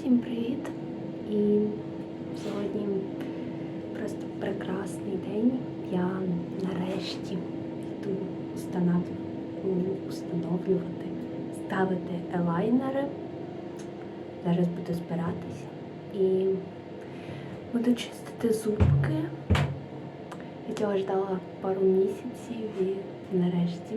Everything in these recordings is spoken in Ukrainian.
Всім привіт! І сьогодні просто прекрасний день. Я нарешті йду установ- установлювати, ставити елайнери. Зараз буду збиратися і буду чистити зубки. Я цього ждала пару місяців і нарешті.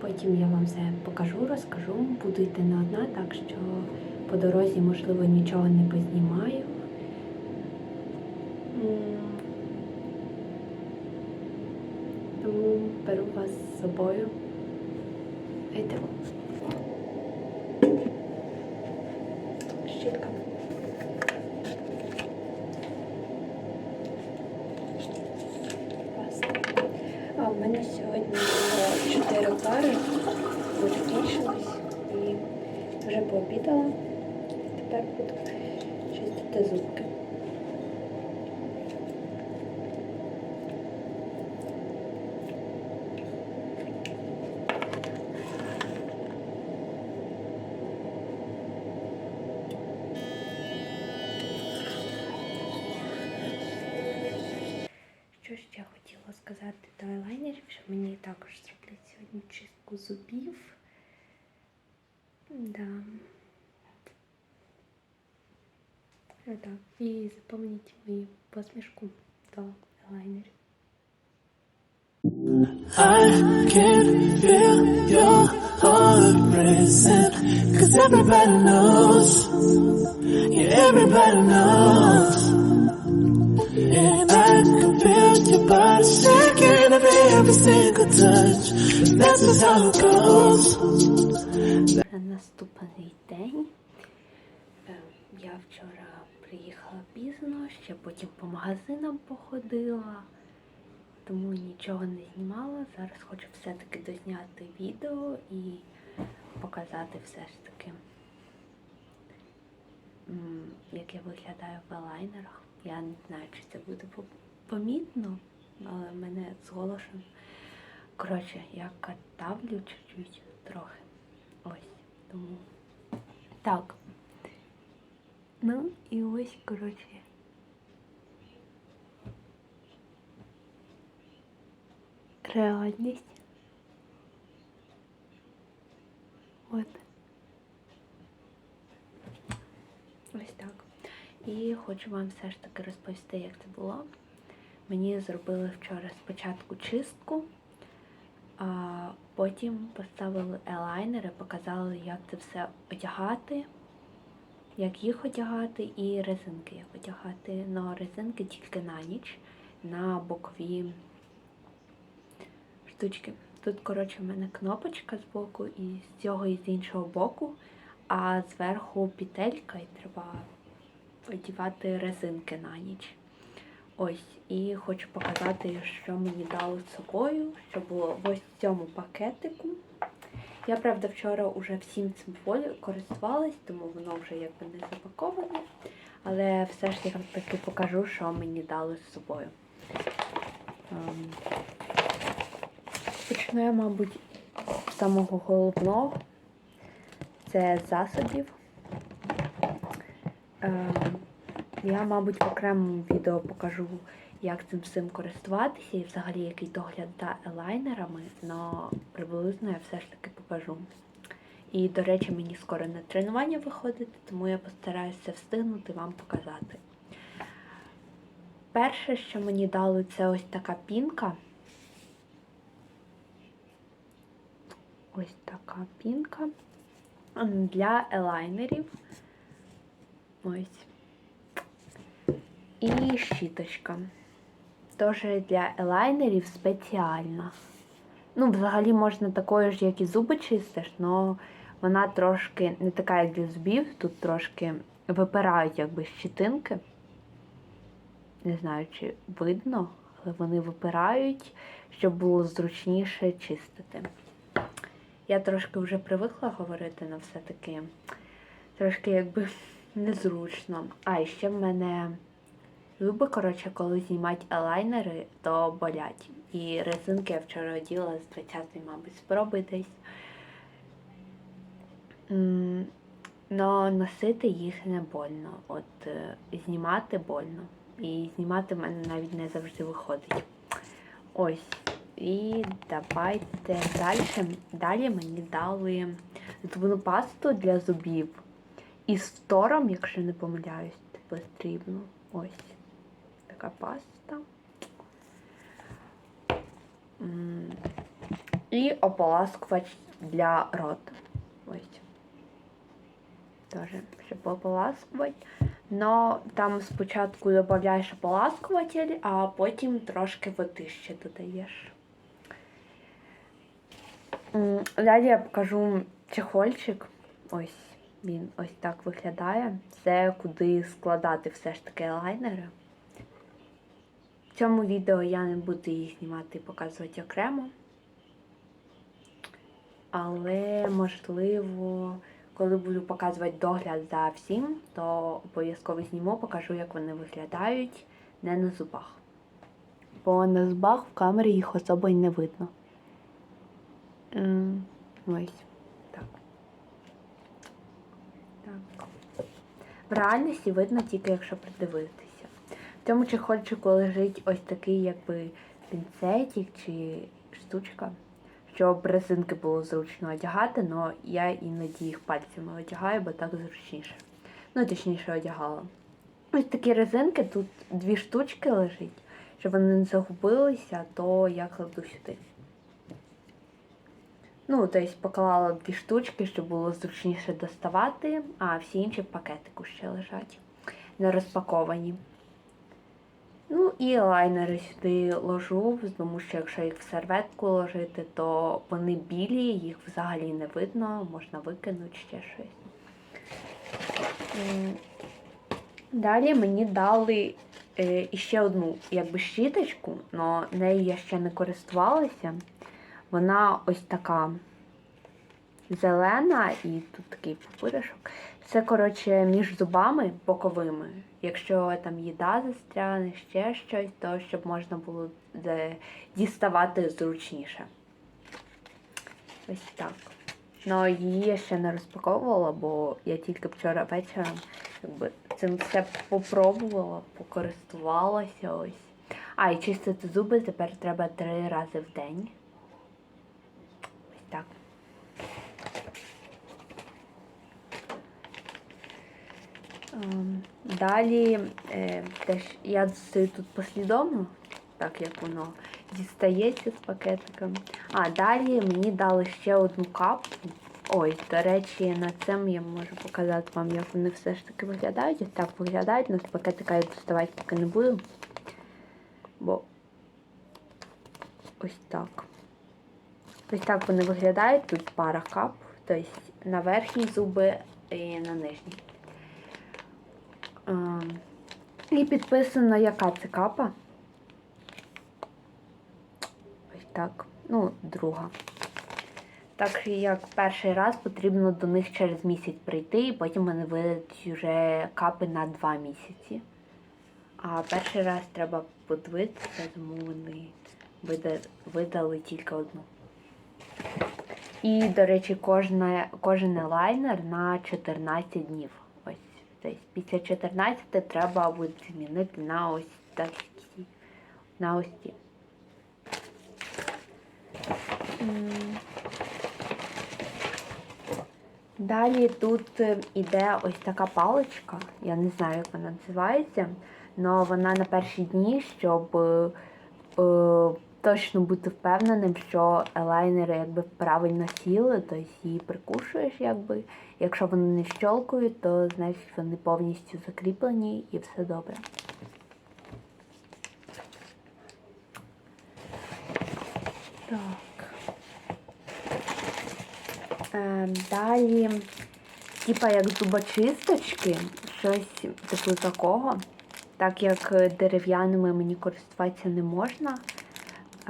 Потім я вам все покажу, розкажу. Буду йти не одна, так що по дорозі, можливо, нічого не познімаю. Тому беру вас з собою. Йдемо. Щітка. А в мене сьогодні 4 пари, бо закінчилось і вже пообідала. Тепер буду чистити зубки. Що ще хотіла сказати до айлайнерів, що мені також зроблять сьогодні чистку зубів. Да. Отак. І запам'ятайте мою посмішку до айлайнерів. I can feel your heart racing Cause everybody knows Yeah, everybody knows And I can feel your body shaking every, every single touch And that's just how it goes На наступний день е, я вчора приїхала пізно, ще потім по магазинам походила, тому нічого не знімала. Зараз хочу все-таки дозняти відео і показати все ж таки, як я виглядаю в елайнерах. Я не знаю, чи це буде помітно, але мене з голосом. Коротше, я катавлю чуть-чуть трохи. Ось, тому. Так. Ну і ось, коротше. Реальність. От. Ось так. І хочу вам все ж таки розповісти, як це було. Мені зробили вчора спочатку чистку, а потім поставили елайнери, показали, як це все одягати, як їх одягати і резинки як одягати. Но резинки тільки на ніч, на бокові штучки. Тут, коротше, в мене кнопочка з боку, і з цього і з іншого боку, а зверху петелька, і треба одягати резинки на ніч. Ось, і хочу показати, що мені дали з собою, що було в ось цьому пакетику. Я, правда, вчора вже всім цим користувалась, тому воно вже якби не запаковане. Але все ж я вам таки покажу, що мені дали з собою. Ем, Почну я, мабуть, з самого головного. Це засобів. Ем, я, мабуть, в окремому відео покажу, як цим всім користуватися і взагалі який догляд за елайнерами, але приблизно я все ж таки покажу. І, до речі, мені скоро на тренування виходити, тому я постараюся встигнути вам показати. Перше, що мені дали, це ось така пінка. Ось така пінка для елайнерів. Ось. І щіточка. Теж для елайнерів спеціальна. Ну, взагалі можна такою ж, як і зуби чистиш, але вона трошки не така, як для зубів. Тут трошки випирають якби щитинки. Не знаю, чи видно, але вони випирають, щоб було зручніше чистити. Я трошки вже привикла говорити, але все-таки трошки якби незручно. А і ще в мене зуби, коротше, коли знімати елайнери, то болять. І резинки я вчора оділа з 20-ї, мабуть, спроби десь. Но носити їх не больно. От е, знімати больно. І знімати в мене навіть не завжди виходить. Ось. І давайте далі. Далі мені дали зубну пасту для зубів. Із фтором, якщо не помиляюсь, потрібно. Ось. Така паста. І ополаскувач для рота. Ось. Тоже, щоб ополаскувати. Но там спочатку додаєш ополаскуватель, а потім трошки води ще додаєш. Далі я покажу чехольчик. Ось він ось так виглядає. Це куди складати все ж таки лайнери. В цьому відео я не буду їх знімати і показувати окремо. Але можливо, коли буду показувати догляд за всім, то обов'язково зніму, покажу, як вони виглядають не на зубах. Бо на зубах в камері їх особо й не видно. Ось. Так. Так. В реальності видно тільки, якщо придивитися. Цьому чехольчику лежить ось такий, якби пінцетик чи штучка, щоб резинки було зручно одягати, але я іноді їх пальцями одягаю, бо так зручніше. Ну, точніше, одягала. Ось такі резинки, тут дві штучки лежить, щоб вони не загубилися, то я кладу сюди. Ну, тобто поклала дві штучки, щоб було зручніше доставати, а всі інші в пакетику ще лежать, не розпаковані. Ну і лайнери сюди ложу, тому що якщо їх в серветку ложити, то вони білі, їх взагалі не видно, можна викинути ще щось. Далі мені дали е, іще одну якби щіточку, але нею я ще не користувалася. Вона ось така зелена і тут такий пупиришок. Це, коротше, між зубами боковими. Якщо там їда застряне, ще щось, то щоб можна було діставати зручніше. Ось так. Ну, її я ще не розпаковувала, бо я тільки вчора вечором якби, цим все попробувала, покористувалася ось. А, і чистити зуби тепер треба три рази в день. Ось так. Ем, Далі е, теж я стою тут послідовно, так як воно дістається з пакетиком. А далі мені дали ще одну капку. Ой, до речі, на цьому я можу показати вам, як вони все ж таки виглядають. Ось так виглядають, але пакетика я доставати поки не буду. Бо ось так. Ось так вони виглядають. Тут пара кап, тобто на верхні зуби і на нижні. Ем, І підписано, яка це капа. Ось так. Ну, друга. Так як перший раз потрібно до них через місяць прийти, і потім вони видадуть вже капи на два місяці. А перший раз треба подивитися, тому вони вида- видали тільки одну. І, до речі, кожна, кожен лайнер на 14 днів. Тобто після 14 треба буде змінити на ось такі. На ось. М. Далі тут е, іде ось така паличка, я не знаю, як вона називається, але вона на перші дні, щоб е, е, точно бути впевненим, що елайнери якби правильно сіли, тобто її прикушуєш, якби. Якщо вони не щолкають, то значить вони повністю закріплені і все добре. Так. Ем, далі, типа як зубочисточки, щось типу такого. Так як е, дерев'яними мені користуватися не можна е,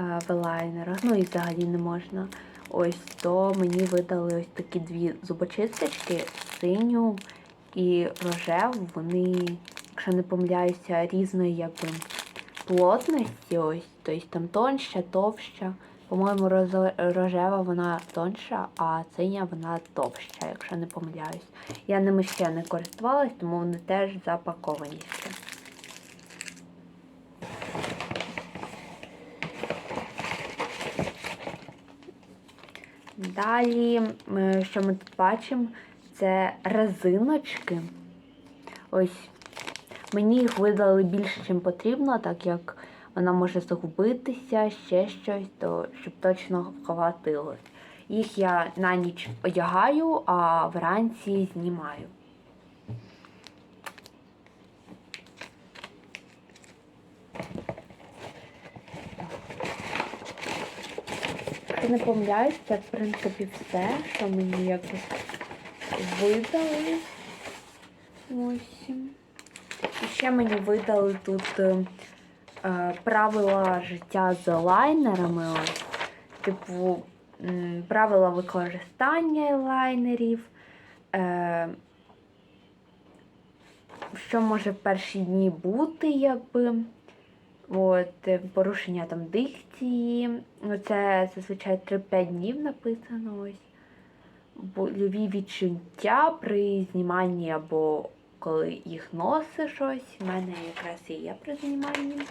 в елайнерах, ну і взагалі не можна. Ось то мені видали ось такі дві зубочисточки, синю і рожеву. Вони, якщо не помиляюся, різної якби плотності. Ось, тобто там тонща, товща. По-моєму, рожева вона тонша, а синя вона товща, якщо не помиляюсь. Я ними ще не користувалась, тому вони теж запаковані ще. Далі, що ми тут бачимо, це резиночки. Ось мені їх видали більше, ніж потрібно, так як вона може загубитися, ще щось, то щоб точно хватило. Їх я на ніч одягаю, а вранці знімаю. Якщо не помиляюсь, це в принципі все, що мені якось видали. Ось. І ще мені видали тут е, е, правила життя з лайнерами. Типу, правила використання лайнерів. Е, що може в перші дні бути, якби. От, е, порушення там дикції. Ну, Це зазвичай 3-5 днів написано. Ось. Больові відчуття при зніманні або коли їх носиш ось. У мене якраз і є при зніманні.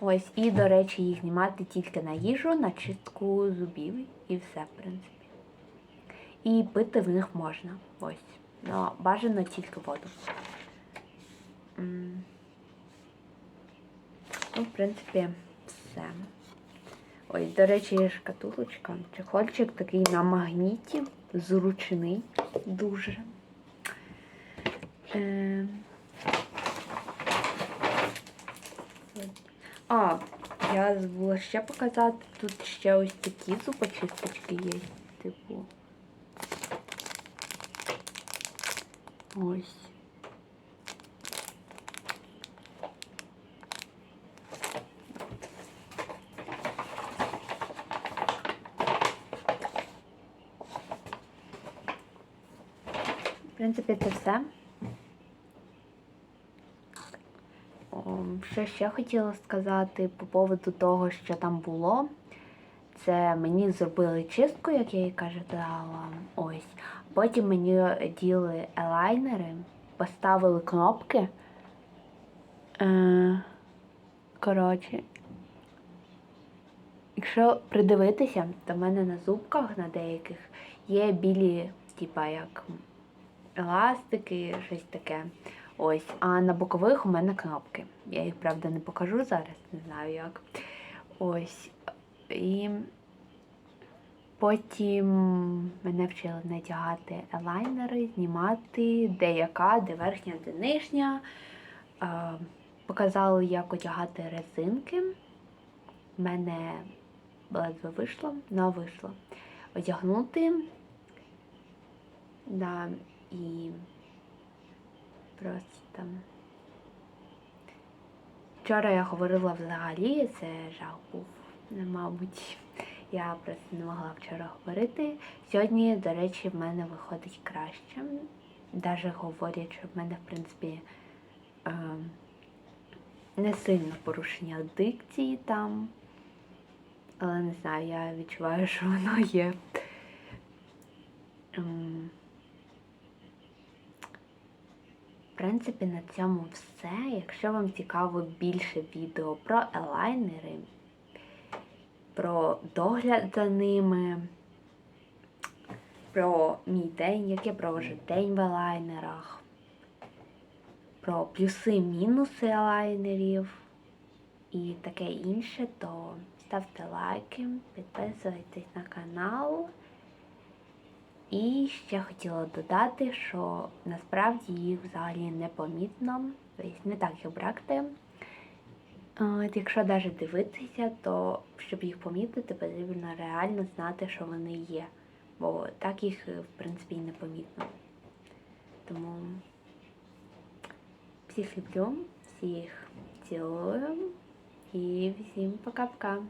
Ось, і, до речі, їх знімати тільки на їжу, на чистку зубів і все, в принципі. І пити в них можна. Ось. Ну, бажано тільки воду. Ну, в принципі, все. Ой, до речі, є шкатулочка. Чехольчик такий на магніті, зручний дуже. Е... А, я забула ще показати. Тут ще ось такі зубочисточки є. Типу. Ось. В принципі, це все. Що ще хотіла сказати по поводу того, що там було. Це мені зробили чистку, як я їй казала. Ось. Потім мені діли елайнери, поставили кнопки. Е, коротше. Якщо придивитися, то в мене на зубках на деяких є білі, типа як еластики, щось таке. Ось. А на бокових у мене кнопки. Я їх, правда, не покажу зараз, не знаю як. Ось. І потім мене вчили надягати елайнери, знімати, де яка, де верхня, де нижня. Показали, як одягати резинки. У мене ледве вийшло, але вийшло. Одягнути. Да, і просто. Вчора я говорила взагалі, це жах був, не, мабуть. Я просто не могла вчора говорити. Сьогодні, до речі, в мене виходить краще. Говорять, що в мене, в принципі, е, не сильно порушення дикції там. Але не знаю, я відчуваю, що воно є. Ем, В принципі, на цьому все. Якщо вам цікаво більше відео про елайнери, про догляд за ними, про мій день, як я проводжу день в елайнерах, про плюси-мінуси елайнерів і таке інше, то ставте лайки, підписуйтесь на канал. І ще хотіла додати, що насправді їх взагалі непомітно, тобто не так як бракти. От, якщо навіть дивитися, то щоб їх помітити, потрібно реально знати, що вони є. Бо так їх, в принципі, і не помітно. Тому всіх люблю, всіх цілую і всім пока-пока.